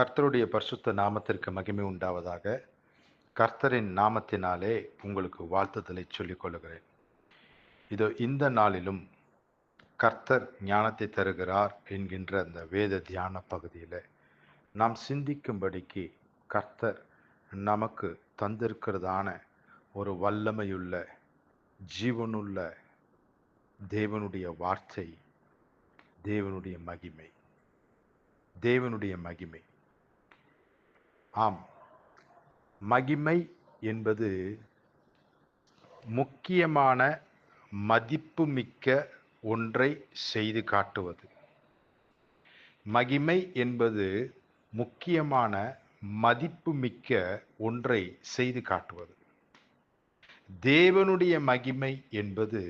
கர்த்தருடைய பரிசுத்த நாமத்திற்கு மகிமை உண்டாவதாக கர்த்தரின் நாமத்தினாலே உங்களுக்கு வாழ்த்துதலை சொல்லிக் கொள்கிறேன் இதோ இந்த நாளிலும் கர்த்தர் ஞானத்தை தருகிறார் என்கின்ற அந்த வேத தியான பகுதியில் நாம் சிந்திக்கும்படிக்கு கர்த்தர் நமக்கு தந்திருக்கிறதான ஒரு வல்லமையுள்ள ஜீவனுள்ள தேவனுடைய வார்த்தை தேவனுடைய மகிமை தேவனுடைய மகிமை. ஆம். மகிமை என்பது முக்கியமான மதிப்புமிக்க ஒன்றை செய்து காட்டுவது. மகிமை என்பது முக்கியமான மதிப்புமிக்க ஒன்றை செய்து காட்டுவது. தேவனுடைய மகிமை என்பது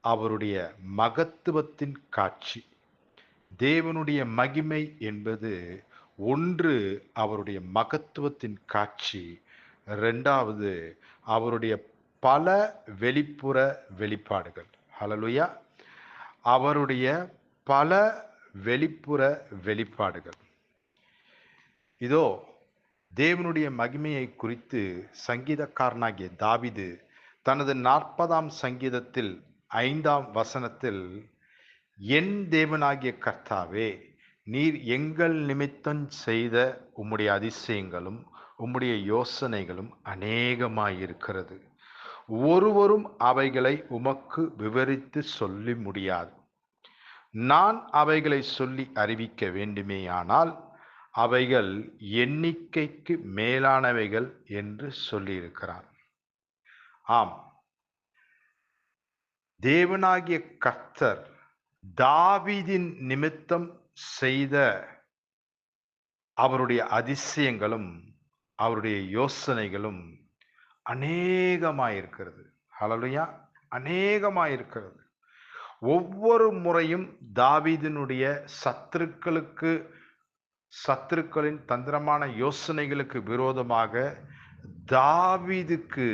அவருடைய மகத்துவத்தின் காட்சி. தேவனுடைய மகிமை என்பது ஒன்று அவருடைய மகத்துவத்தின் காட்சி ரெண்டாவது அவருடைய பல வெளிப்புற வெளிப்பாடுகள். ஹலலுயா அவருடைய பல வெளிப்புற வெளிப்பாடுகள். இதோ தேவனுடைய மகிமையை குறித்து சங்கீதக்காரனாகிய தாவிது தனது நாற்பதாம் சங்கீதத்தில் ஐந்தாம் வசனத்தில் என் தேவனாகிய கர்த்தாவே நீர் எங்கள் நிமித்தம் செய்த உம்முடைய அதிசயங்களும் உம்முடைய யோசனைகளும் அநேகமாயிருக்கிறது. ஒருவரும் அவைகளை உமக்கு விவரித்து சொல்லி முடியாது. நான் அவைகளை சொல்லி அறிவிக்க வேண்டுமேயானால் அவைகள் எண்ணிக்கைக்கு மேலானவைகள் என்று சொல்லியிருக்கிறார். ஆம். தேவனாகிய கர்த்தர் தாவிதின் நிமித்தம் செய்த அவருடைய அதிசயங்களும் அவருடைய யோசனைகளும் அநேகமாயிருக்கிறது. ஹலலுயா அநேகமாயிருக்கிறது. ஒவ்வொரு முறையும் தாவீதினுடைய சத்துருக்களுக்கு சத்துருக்களின் தந்திரமான யோசனைகளுக்கு விரோதமாக தாவீதுக்கு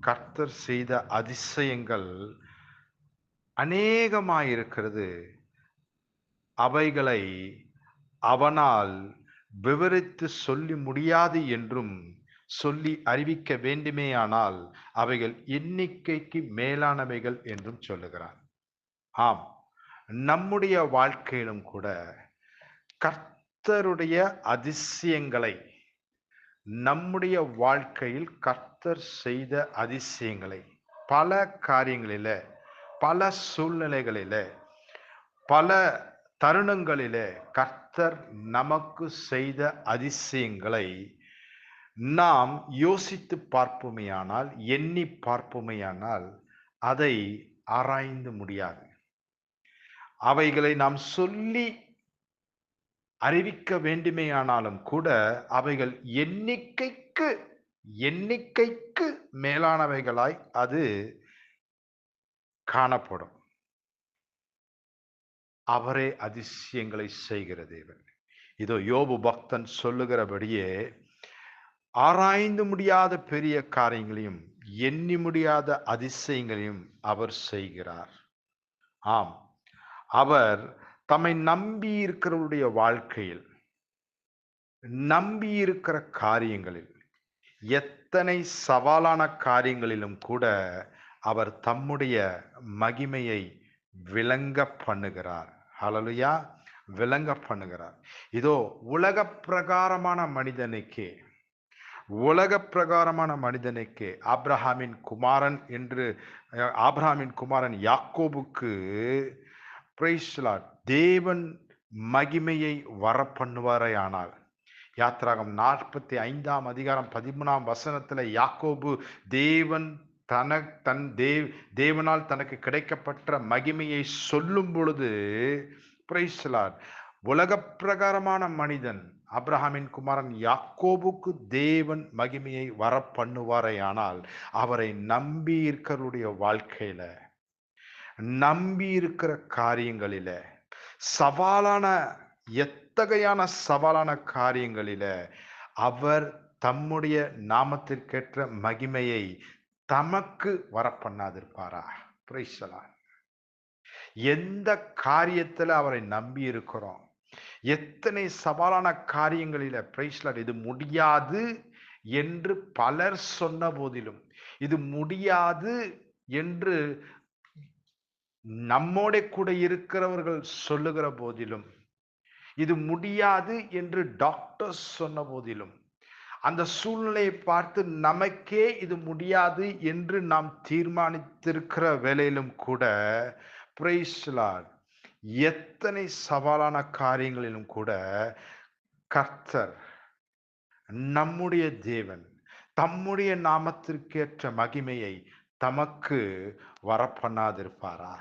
கர்த்தர் செய்த அதிசயங்கள் அநேகமாயிருக்கிறது. அவைகளை அவனால் விவரித்து சொல்லி முடியாது என்றும் சொல்லி அறிவிக்க வேண்டுமேயானால் அவைகள் எண்ணிக்கைக்கு மேலானவைகள் என்றும் சொல்லுகிறார். ஆம் நம்முடைய வாழ்க்கையிலும் கூட கர்த்தருடைய அதிசயங்களை நம்முடைய வாழ்க்கையில் கர்த்தர் செய்த அதிசயங்களை பல காரியங்களில பல சூழ்நிலைகளில பல தருணங்களிலே கர்த்தர் நமக்கு செய்த அதிசயங்களை நாம் யோசித்து பார்ப்போமேயானால் எண்ணி பார்ப்போமேயானால் அதை ஆராய்ந்து முடியாது. அவைகளை நாம் சொல்லி அறிவிக்க வேண்டுமேயானாலும் கூட அவைகள் எண்ணிக்கைக்கு எண்ணிக்கைக்கு மேலானவைகளாய் அது காணப்படும். அவரே அதிசயங்களை செய்கிற தேவன். இதோ யோபு பக்தன் சொல்லுகிறபடியே ஆராய்ந்து முடியாத பெரிய காரியங்களையும் எண்ணி முடியாத அதிசயங்களையும் அவர் செய்கிறார். ஆம் அவர் தம்மை நம்பி இருக்கிறவருடைய வாழ்க்கையில் நம்பி இருக்கிற காரியங்களில் எத்தனை சவாலான காரியங்களிலும் கூட அவர் தம்முடைய மகிமையை விளங்க பண்ணுகிறார். ஹலலுயா விளங்க பண்ணுகிறார். இதோ உலக பிரகாரமான மனிதனுக்கே உலக பிரகாரமான மனிதனுக்கு ஆப்ரஹாமின் குமாரன் என்று ஆப்ரஹாமின் குமாரன் யாக்கோபுக்கு தேவன் மகிமையை வர பண்ணுவாரே ஆனால். யாத்ராகம் நாற்பத்தி ஐந்தாம் அதிகாரம் பதிமூணாம் வசனத்தில் யாக்கோபு தேவன் தன தன் தேவ் தேவனால் தனக்கு கிடைக்கப்பட்ட மகிமையை சொல்லும் பொழுது பிரைஸ்லார் உலக பிரகாரமான மனிதன் அப்ரஹாமின் குமாரன் யாக்கோபுக்கு தேவன் மகிமையை வர பண்ணுவாரே ஆனால் அவரை நம்பி இருக்கிறவருடைய வாழ்க்கையில நம்பி இருக்கிற காரியங்களில சவாலான எத்தகையான சவாலான காரியங்களில அவர் தம்முடைய நாமத்திற்கேற்ற மகிமையை தமக்கு வர பண்ணாதிருப்பாரா எந்த காரியத்தில் அவரை நம்பி இருக்கிறோம் எத்தனை சவாலான காரியங்களில பிரைஸ்லர் இது முடியாது என்று பலர் சொன்ன போதிலும் இது முடியாது என்று நம்மோட கூட இருக்கிறவர்கள் சொல்லுகிற போதிலும் இது முடியாது என்று டாக்டர்ஸ் சொன்ன போதிலும் அந்த சூழ்நிலையை பார்த்து நமக்கே இது முடியாது என்று நாம் தீர்மானித்திருக்கிற வேலையிலும் கூட பிரைஸ்லார் எத்தனை சவாலான காரியங்களிலும் கூட கர்த்தர் நம்முடைய தேவன் தம்முடைய நாமத்திற்கேற்ற மகிமையை தமக்கு வரப்பண்ணாதிருப்பாரா?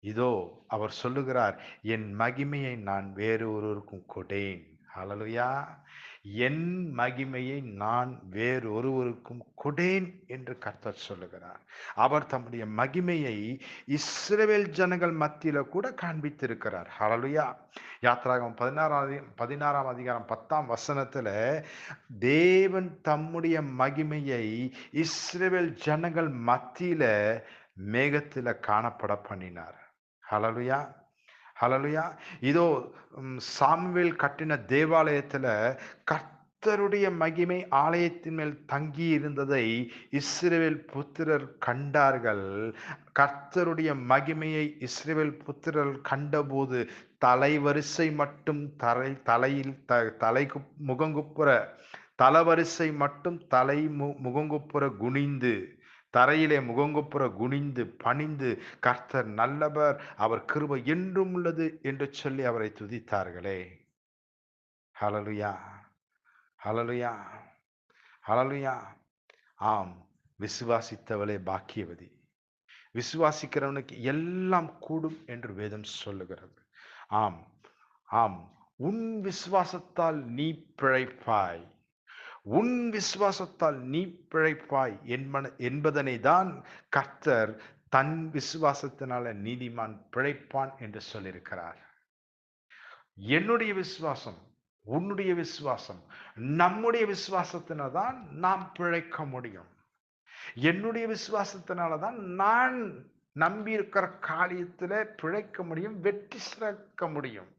இதோ அவர் சொல்லுகிறார் என் மகிமையை நான் வேறு ஒருவருக்கும் கொடேன் அழலுயா என் மகிமையை நான் வேறொருவருக்கும் கொடேன் என்று கர்த்தர் சொல்லுகிறார். அவர் தம்முடைய மகிமையை இஸ்ரேல் ஜனங்கள் மத்தியில கூட காண்பித்திருக்கிறார். ஹலலுயா யாத்ராகம் பதினாறாம் பதினாறாம் அதிகாரம் பத்தாம் வசனத்துல தேவன் தம்முடைய மகிமையை இஸ்ரேல் ஜனங்கள் மத்தியில மேகத்தில காணப்பட பண்ணினார். ஹலலுயா ஹலலுயா இதோ சாம்வேல் கட்டின தேவாலயத்தில் கர்த்தருடைய மகிமை ஆலயத்தின் மேல் தங்கி இருந்ததை இஸ்ரேல் புத்திரர் கண்டார்கள். கர்த்தருடைய மகிமையை இஸ்ரேல் புத்திரர் கண்டபோது தலைவரிசை மட்டும் தலை தலையில் த தலைக்கு முகங்குப்புற தலவரிசை மட்டும் தலை மு முகங்குப்புற குனிந்து தரையிலே முகங்குப்புற குனிந்து பணிந்து கர்த்தர் நல்லவர் அவர் கிருபை என்றும் உள்ளது என்று சொல்லி அவரை துதித்தார்களே. ஹலலுயா ஹலலுயா ஹலலுயா ஆம் விசுவாசித்தவளே பாக்கியவதி. விசுவாசிக்கிறவனுக்கு எல்லாம் கூடும் என்று வேதம் சொல்லுகிறது. ஆம் ஆம் உன் விசுவாசத்தால் நீ பிழைப்பாய். உன் விசுவாசத்தால் நீ பிழைப்பாய் என்பன என்பதனை தான் கர்த்தர் தன் விசுவாசத்தினால நீதிமான் பிழைப்பான் என்று சொல்லியிருக்கிறார். என்னுடைய விசுவாசம் உன்னுடைய விசுவாசம் நம்முடைய விசுவாசத்தினால தான் நாம் பிழைக்க முடியும். என்னுடைய விசுவாசத்தினால தான் நான் நம்பி இருக்கிற பிழைக்க முடியும் வெற்றி சிறக்க முடியும்.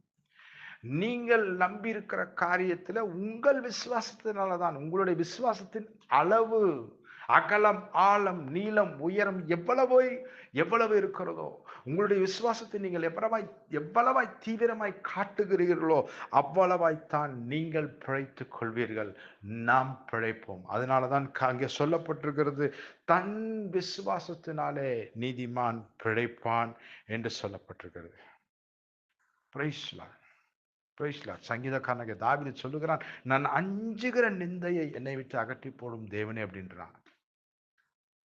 நீங்கள் நம்பி இருக்கிற காரியத்துல உங்கள் விசுவாசத்தினால தான் உங்களுடைய விசுவாசத்தின் அளவு அகலம் ஆழம் நீளம் உயரம் எவ்வளவு எவ்வளவு இருக்கிறதோ உங்களுடைய விசுவாசத்தை நீங்கள் எவ்வளவாய் எவ்வளவாய் தீவிரமாய் காட்டுகிறீர்களோ அவ்வளவாய் தான் நீங்கள் பிழைத்துக் கொள்வீர்கள். நாம் பிழைப்போம். அதனால தான் க- அங்கே சொல்லப்பட்டிருக்கிறது தன் விசுவாசத்தினாலே நீதிமான் பிழைப்பான் என்று சொல்லப்பட்டிருக்கிறது. பிரைஸ்லான் Lord. சங்கீதக்காரனுக்கு தாவிது சொல்லுகிறான் நான் அஞ்சுகிற நிந்தையை என்னை விட்டு அகற்றி போடும் தேவனே அப்படின்றான்.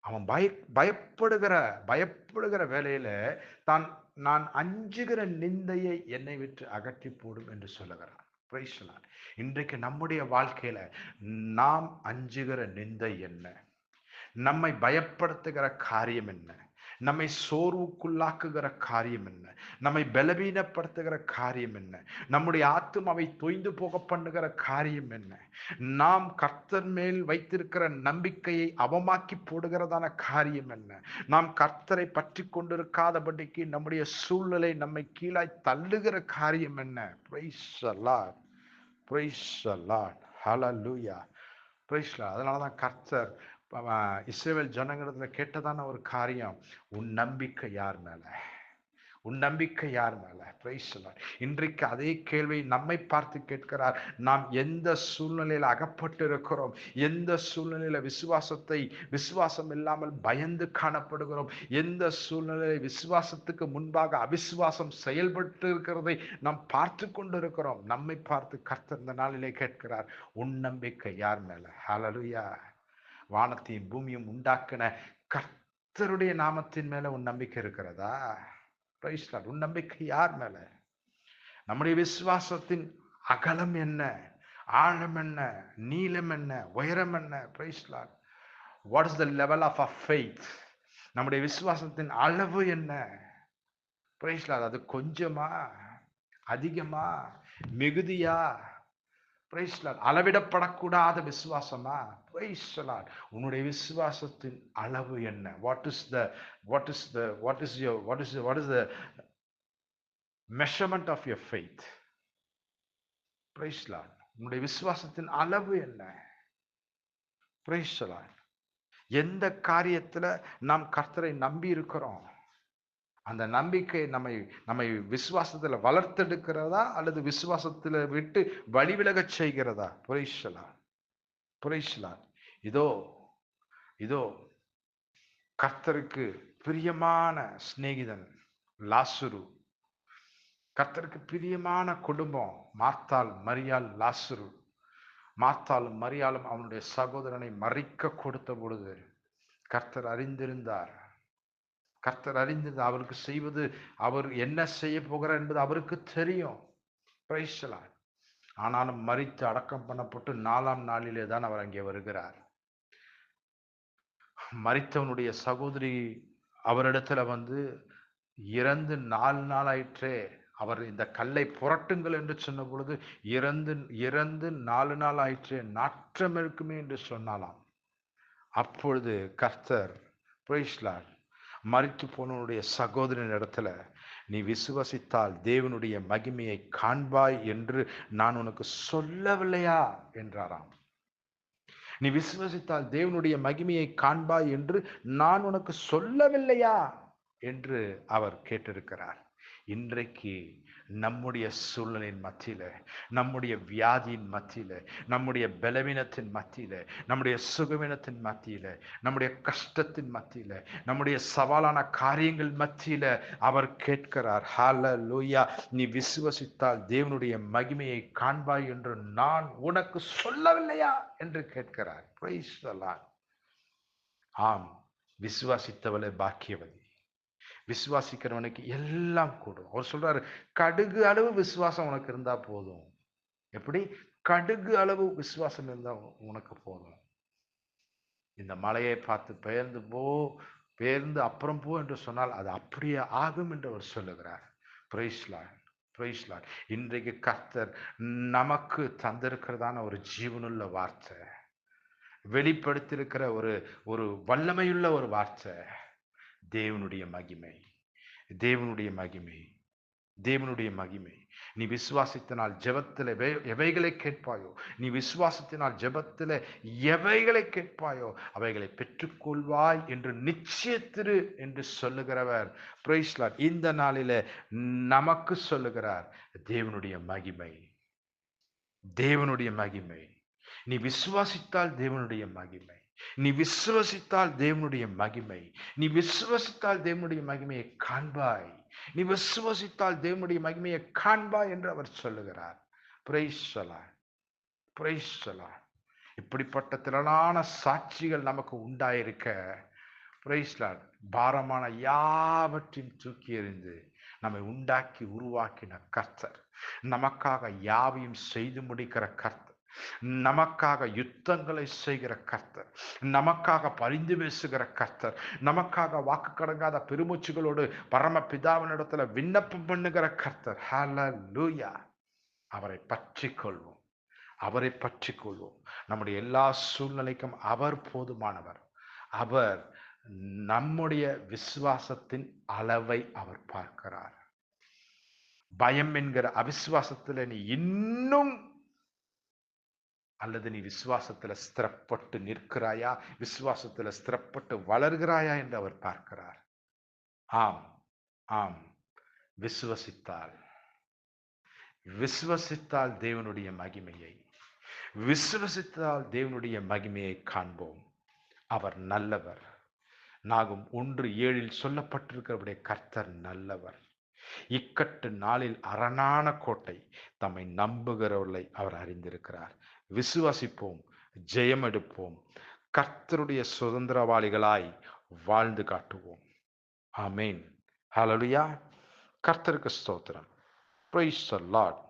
அவன் பய பயப்படுகிற பயப்படுகிற வேலையில தான் நான் அஞ்சுகிற நிந்தையை என்னை விட்டு அகற்றி போடும் என்று சொல்லுகிறான் Praise இன்றைக்கு நம்முடைய வாழ்க்கையில நாம் அஞ்சுகிற நிந்தை என்ன? நம்மை பயப்படுத்துகிற காரியம் என்ன? நம்மை சோர்வுக்குள்ளாக்குகிற காரியம் என்ன? நம்மை பலவீனப்படுத்துகிற காரியம் என்ன? நம்முடைய ஆத்மாவை தொய்ந்து போக பண்ணுகிற காரியம் என்ன? நாம் கர்த்தர் மேல் வைத்திருக்கிற நம்பிக்கையை அவமாக்கி போடுகிறதான காரியம் என்ன? நாம் கர்த்தரை பற்றி கொண்டிருக்காதபடிக்கு நம்முடைய சூழ்நிலை நம்மை கீழாய் தள்ளுகிற காரியம் என்ன? Praise the Lord praise the Lord hallelujah praise அதனால தான் கர்த்தர் இஸ்ரேல் ஜனங்களிடத்துல கேட்டதான ஒரு காரியம் உன் நம்பிக்கை யார் மேல? உன் நம்பிக்கை யார் மேல? பிரைஸ் இன்றைக்கு அதே கேள்வியை நம்மை பார்த்து கேட்கிறார். நாம் எந்த சூழ்நிலையில் அகப்பட்டு இருக்கிறோம் எந்த சூழ்நிலையில விசுவாசத்தை விசுவாசம் இல்லாமல் பயந்து காணப்படுகிறோம்? எந்த சூழ்நிலையில விசுவாசத்துக்கு முன்பாக அவிசுவாசம் செயல்பட்டு இருக்கிறதை நாம் பார்த்து கொண்டிருக்கிறோம்? நம்மை பார்த்து கர்த்தர் இந்த நாளிலே கேட்கிறார் உன் நம்பிக்கை யார் மேல? ஹலலுயா வானத்தையும் பூமியும் உண்டாக்கின கர்த்தருடைய நாமத்தின் மேல உன் நம்பிக்கை இருக்கிறதா? Praise உன் நம்பிக்கை யார் மேல? நம்முடைய விசுவாசத்தின் அகலம் என்ன? ஆழம் என்ன? நீளம் என்ன? உயரம் என்ன? Praise the Lord what is the level of a faith நம்முடைய விசுவாசத்தின் அளவு என்ன? பிரைஸ்லாட் அது கொஞ்சமா? அதிகமா? மிகுதியா? பிரைஸ்லாட் அளவிடப்படக்கூடாத விசுவாசமா? பிரைஸ்லாட் உன்னுடைய விசுவாசத்தின் அளவு என்ன? What is the what is the what is your what is what is the measurement of your faith praise the Lord உன்னுடைய விசுவாசத்தின் அளவு என்ன? பிரைஸ்லாட் எந்த காரியத்தில் நாம் கர்த்தரை நம்பி இருக்கிறோம் அந்த நம்பிக்கை நம்மை நம்மை விசுவாசத்துல வளர்த்தெடுக்கிறதா அல்லது விசுவாசத்துல விட்டு வழிவிலகச் செய்கிறதா? புரைஷலா புரைஷலா இதோ இதோ கர்த்தருக்கு பிரியமான சிநேகிதன் லாசுரு. கர்த்தருக்கு பிரியமான குடும்பம் மார்த்தாள் மரியாள் லாசுரு. மார்த்தாலும் மரியாளும் அவனுடைய சகோதரனை மறிக்க கொடுத்த பொழுது கர்த்தர் அறிந்திருந்தார். கர்த்தர் அறிந்தது அவருக்கு செய்வது அவர் என்ன செய்ய போகிறார் என்பது அவருக்கு தெரியும். பிரைசலார் ஆனாலும் மறித்து அடக்கம் பண்ணப்பட்டு நாலாம் நாளிலே தான் அவர் அங்கே வருகிறார். மறித்தவனுடைய சகோதரி அவரிடத்துல வந்து இறந்து நாலு நாள் ஆயிற்றே அவர் இந்த கல்லை புரட்டுங்கள் என்று சொன்ன பொழுது இறந்து இறந்து நாலு நாள் ஆயிற்றே நாற்றம் இருக்குமே என்று சொன்னாலாம். அப்பொழுது கர்த்தர் பிரைஸ்லார் மறித்து போனவனுடைய சகோதரன் இடத்துல நீ விசுவசித்தால் தேவனுடைய மகிமையை காண்பாய் என்று நான் உனக்கு சொல்லவில்லையா? என்றாராம். நீ விசுவசித்தால் தேவனுடைய மகிமையை காண்பாய் என்று நான் உனக்கு சொல்லவில்லையா? என்று அவர் கேட்டிருக்கிறார். இன்றைக்கு நம்முடைய சூழ்நிலையின் மத்தியில நம்முடைய வியாதியின் மத்தியில நம்முடைய பலவீனத்தின் மத்தியில நம்முடைய சுகவீனத்தின் மத்தியில நம்முடைய கஷ்டத்தின் மத்தியில நம்முடைய சவாலான காரியங்கள் மத்தியில அவர் கேட்கிறார் ஹால லூயா நீ விசுவசித்தால் தேவனுடைய மகிமையை காண்பாய் என்று நான் உனக்கு சொல்லவில்லையா? என்று கேட்கிறார். ஆம் விசுவாசித்தவளே பாக்கியவதி. விசுவாசிக்கிறவனுக்கு எல்லாம் கூடும். அவர் சொல்றாரு கடுகு அளவு விசுவாசம் உனக்கு இருந்தா போதும். எப்படி? கடுகு அளவு விசுவாசம் இருந்தா உனக்கு போதும். இந்த மலையை பார்த்து பெயர்ந்து போ பெயர்ந்து அப்புறம் போ என்று சொன்னால் அது அப்படியே ஆகும் என்று அவர் சொல்லுகிறார். பிரைஸ்லான் பிரைஸ்லான் இன்றைக்கு கர்த்தர் நமக்கு தந்திருக்கிறதான ஒரு ஜீவனுள்ள வார்த்தை வெளிப்படுத்தியிருக்கிற ஒரு ஒரு வல்லமையுள்ள ஒரு வார்த்தை. தேவனுடைய மகிமை. தேவனுடைய மகிமை. தேவனுடைய மகிமை. நீ விசுவாசித்தினால் ஜெபத்தில் எவைகளை கேட்பாயோ? நீ விசுவாசத்தினால் ஜெபத்தில் எவைகளை கேட்பாயோ? அவைகளை பெற்றுக்கொள்வாய் என்று நிச்சயத்திரு என்று சொல்லுகிறவர். பிரைஸ்லார் இந்த நாளில நமக்கு சொல்லுகிறார் தேவனுடைய மகிமை. தேவனுடைய மகிமை. நீ விசுவாசித்தால் தேவனுடைய மகிமை. நீ விசுவசித்தால் தேவனுடைய மகிமை. நீ விசுவசித்தால் தேவனுடைய மகிமையை காண்பாய். நீ விசுவசித்தால் தேவனுடைய மகிமையை காண்பாய் என்று அவர் சொல்லுகிறார். இப்படிப்பட்ட திரளான சாட்சிகள் நமக்கு உண்டாயிருக்க. பிரைஸ்லாட் பாரமான யாவற்றையும் தூக்கி எறிந்து நம்மை உண்டாக்கி உருவாக்கின கர்த்தர். நமக்காக யாவையும் செய்து முடிக்கிற கர்த்தர். நமக்காக யுத்தங்களை செய்கிற கர்த்தர். நமக்காக பரிந்து பேசுகிற கர்த்தர். நமக்காக வாக்கு கடங்காத பெருமூச்சுகளோடு பரம பிதாவினிடத்துல விண்ணப்பம் பண்ணுகிற கர்த்தர். ஹல லூயா அவரை பற்றி கொள்வோம் அவரை பற்றி கொள்வோம் நம்முடைய எல்லா சூழ்நிலைக்கும் அவர் போதுமானவர். அவர் நம்முடைய விசுவாசத்தின் அளவை அவர் பார்க்கிறார். பயம் என்கிற அவிசுவாசத்தில் நீ இன்னும் அல்லது நீ விசுவாசத்துல ஸ்திரப்பட்டு நிற்கிறாயா? விசுவாசத்துல ஸ்திரப்பட்டு வளர்கிறாயா? என்று அவர் பார்க்கிறார். ஆம் ஆம். விசுவசித்தால். விசுவசித்தால் தேவனுடைய மகிமையை. விசுவசித்தால் தேவனுடைய மகிமையை காண்போம். அவர் நல்லவர். நாகும் ஒன்று ஏழில் சொல்லப்பட்டிருக்கிறவருடைய கர்த்தர் நல்லவர். இக்கட்டு நாளில் அரணான கோட்டை தம்மை நம்புகிறவர்களை அவர் அறிந்திருக்கிறார். விசுவாசிப்போம் ஜெயம் எடுப்போம் கர்த்தருடைய சுதந்திரவாளிகளாய் வாழ்ந்து காட்டுவோம். ஆமேன். ஹலலுயா கர்த்தருக்கு ஸ்தோத்திரம். Price Lord